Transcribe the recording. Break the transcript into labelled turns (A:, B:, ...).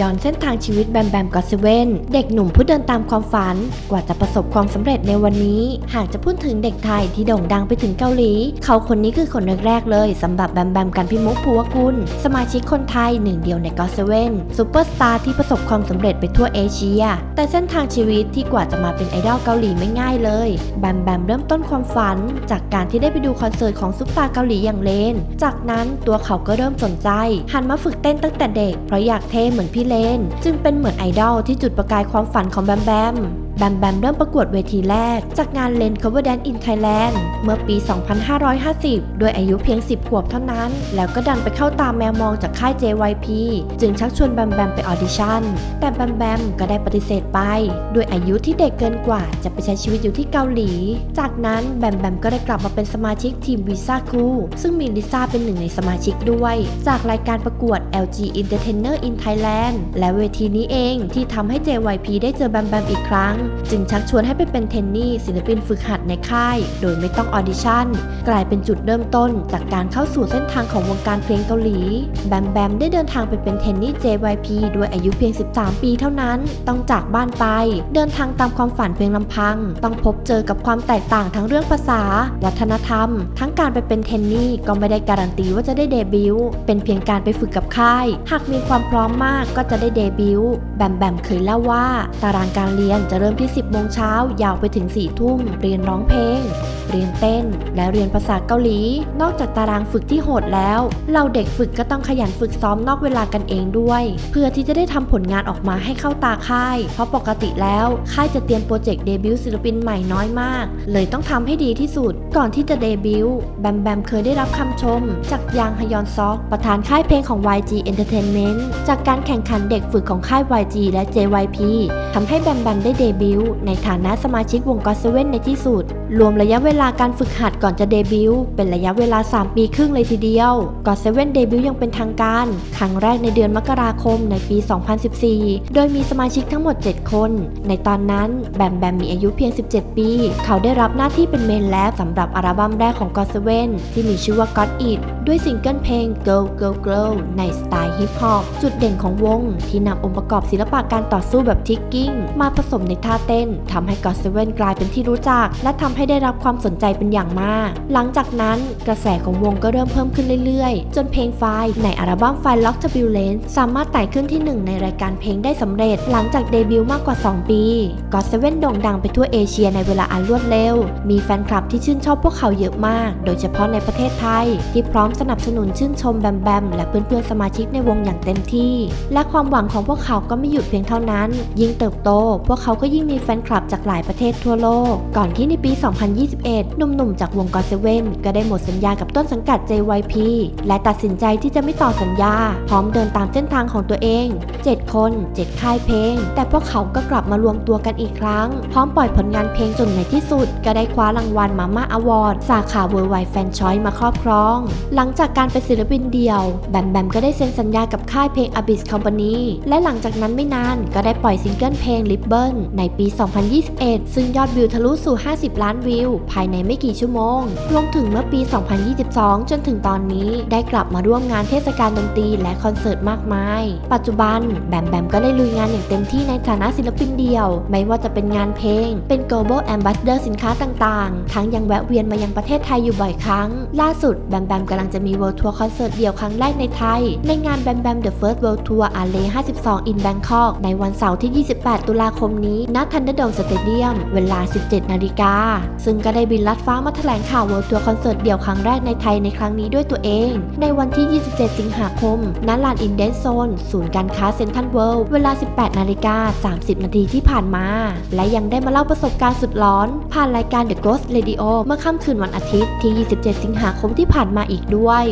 A: ย้อนเส้นทางชีวิตแบมแบมกอสเซเว่นเด็กหนุ่มผู้เดินตามความฝัน กว่าจะประสบความสำเร็จในวันนี้ หากจะพูดถึงเด็กไทยที่โด่งดังไปถึงเกาหลี เขาคนนี้คือคนแรกๆเลยสำหรับแบมแบมกันพิมุกภูวกุล สมาชิกคนไทยหนึ่งเดียวในกอสเซเว่นซูเปอร์สตาร์ที่ประสบความสำเร็จไปทั่วเอเชีย แต่เส้นทางชีวิตที่กว่าจะมาเป็นไอดอลเกาหลีไม่ง่ายเลยแบมแบมเริ่มต้นความฝัน จากการที่ได้ไปดูคอนเสิร์ตของซุปตาร์เกาหลีอย่างเลน จากนั้นตัวเขาก็เริ่มสนใจ หันมาฝึกเต้นตั้งแต่เด็กเพราะอยากเท่เหมือนพี่เลน จึงเป็นเหมือนไอดอลที่จุดประกายความฝันของแบมแบม แบมแบมเริ่มประกวดเวทีแรก จากงานเลน Cover Dance in Thailand เมื่อปี 2550 ด้วยอายุเพียง 10 ขวบเท่านั้น แล้วก็ดันไปเข้าตามแมวมองจากค่าย JYP จึงชักชวนแบมแบมไปออดิชั่น แต่แบมแบมก็ได้ปฏิเสธไป ด้วยอายุที่เด็กเกินกว่าจะไปใช้ชีวิตอยู่ที่เกาหลี จากนั้นแบมแบมก็ได้กลับมาเป็นสมาชิกทีมวิซ่าคูซึ่งมีลิซ่าเป็นหนึ่งในสมาชิกด้วย จากรายการประกวด LG Entertainer in Thailand และเวทีนี้เองที่ทำให้ JYP ได้เจอแบมแบมอีกครั้งจึงชักชวนให้ไปเป็นเทนนี่ศิลปินฝึกหัดในค่าย โดยไม่ต้องออดิชั่น กลายเป็นจุดเริ่มต้น จากการเข้าสู่เส้นทางของวงการเพลงเกาหลี แบมแบมได้เดินทางไปเป็นเทนนี่ JYP ด้วยอายุเพียง 13 ปีเท่านั้น ต้องจากบ้านไป เดินทางตามความฝันเพียงลำพัง ต้องพบเจอกับความแตกต่างทั้งเรื่องภาษา วัฒนธรรม ทั้งการไปเป็นเทนนี่ก็ไม่ได้การันตีว่าจะได้เดบิวต์เป็นเพียงการไปฝึกกับค่าย หากมีความพร้อมมากก็จะได้เดบิวต์แบมแบมเคยเล่าว่า ตารางการเรียนจะเริ่มที่ 10 โมงเช้ายาวไปถึง 4 ทุ่ม เรียนร้องเพลง เรียนเต้น และเรียนภาษาเกาหลี นอกจากตารางฝึกที่โหดแล้ว เราเด็กฝึกก็ต้องขยันฝึกซ้อมนอกเวลากันเองด้วย เพื่อที่จะได้ทำผลงานออกมาให้เข้าตาค่าย เพราะปกติแล้วค่ายจะเตรียมโปรเจกต์เดบิวต์ศิลปินใหม่น้อยมาก เลยต้องทำให้ดีที่สุด ก่อนที่จะเดบิวต์แบมแบมเคยได้รับคำชม จากยางฮยอนซอก ประธานค่ายเพลงของ YG Entertainment จากการแข่งขันเด็กฝึกของค่าย YG และ JYP ทำให้แบมแบมได้เดบบิวต์ในฐานะสมาชิกวงก็เซเว่นในที่สุด รวมระยะเวลาการฝึกหัดก่อนจะเดบิวต์เป็นระยะเวลา 3 ปีครึ่งเลยทีเดียวก็เซเว่นเดบิวต์ยังเป็นทางการ ครั้งแรกในเดือนมกราคมในปี 2014 โดยมีสมาชิกทั้งหมด 7 คน ในตอนนั้นแบมแบมมีอายุเพียง 17 ปี เขาได้รับหน้าที่เป็นเมนแลบสำหรับอัลบั้มแรกของก็เซเว่นที่มีชื่อว่า God It ด้วยซิงเกิลเพลง Girl Girl Girl ในสไตล์ฮิปฮอปจุดเด่นของวงที่นำองค์ประกอบศิลปะการต่อสู้แบบทิกกิ้ง มาผสมในท่าเต้นทำให้ก็เซเว่นกลายเป็นที่รู้จัก และทำให้ได้รับความสนใจเป็นอย่างมาก หลังจากนั้นกระแสของวงก็เริ่มเพิ่มขึ้นเรื่อยๆ จนเพลงไฟในอัลบั้มไฟล์ Lock Turbulence สามารถไต่ขึ้นที่หนึ่งในรายการเพลงได้สำเร็จ หลังจากเดบิวต์มากกว่า 2 ปีก็เซเว่นโด่งดังไปทั่วเอเชียในเวลาอันรวดเร็ว มีแฟนคลับที่ชื่นชอบพวกเขาเยอะมาก โดยเฉพาะในประเทศไทยที่พร้อมสนับสนุนชื่นชมแบมแบมและเพื่อนๆสมาชิกในวงอย่างเต็มที่ และความหวังของพวกเขาก็ไม่หยุดเพียงเท่านั้น ยิ่งเติบโต พวกเขาก็ยิ่งมีแฟนคลับจากหลายประเทศทั่วโลก ก่อนที่ในปี 2021 หนุ่มๆ จากวงก็เซเว่นก็ได้หมดสัญญากับต้นสังกัด JYP และตัดสินใจที่จะไม่ต่อสัญญา พร้อมเดินตามเส้นทางของตัวเอง 7 คน 7 ค่ายเพลง แต่พวกเขาก็กลับมารวมตัวกันอีกครั้ง พร้อมปล่อยผลงานเพลงจนในที่สุด ก็ได้คว้ารางวัลมาม่าอวอร์ดสาขาเวอร์ไวแฟนชอยมาครอบครองหลังจากการเป็นศิลปินเดี่ยว แบมแบมก็ได้เซ็นสัญญากับค่ายเพลง Abyss Company และหลังจากนั้นไม่นานก็ได้ปล่อยซิงเกิลเพลง r i b b o n ในปี 2021 ซึ่งยอดวิวทะลุสู่ 50 ล้านวิว ภายในไม่กี่ชั่วโมง รวมถึงเมื่อปี 2022 จนถึงตอนนี้ได้กลับมาร่วมงานเทศกาลดนตรีและคอนเสิร์ตมากมาย ปัจจุบันแบมแบมก็ได้ลุยงานอย่างเต็มที่ในฐานะศิลปินเดี่ยว ไม่ว่าจะเป็นงานเพลง เป็น global ambassador สินค้าต่างๆ ทั้งยังแวะเวียนมายังประเทศไทยอยู่บ่อยครั้ง ล่าสุดแบมแบมกำลังจะมี World Tour คอนเสิร์ตเดี่ยวครั้งแรกในไทย ในงานแบมแบม The First World Tour a l e 52 in Bangkok ในวันเสาร์ที่ 28 ตุลาคมนี้ณ Thunderdome Stadium เวลา 17 นาฬิกา ซึ่งก็ได้บินลัดฟ้ามาแถลงข่าว World Tour คอนเสิร์ตเดี่ยวครั้งแรกในไทยในครั้งนี้ด้วยตัวเอง ในวันที่ 27 สิงหาคมณลานอินเดนโซนศูนย์การค้าเซ็นทรัลเวิลด์เวลา 18 นาฬิกา 30 นาทีที่ผ่านมา และยังได้มาเล่าประสบการณ์สุดร้อน ผ่านรายการ The Ghost Radio เมื่อค่ำคืนวันอาทิตย์ที่ 27 สิงหาคมที่ผ่านมาอีกด้วย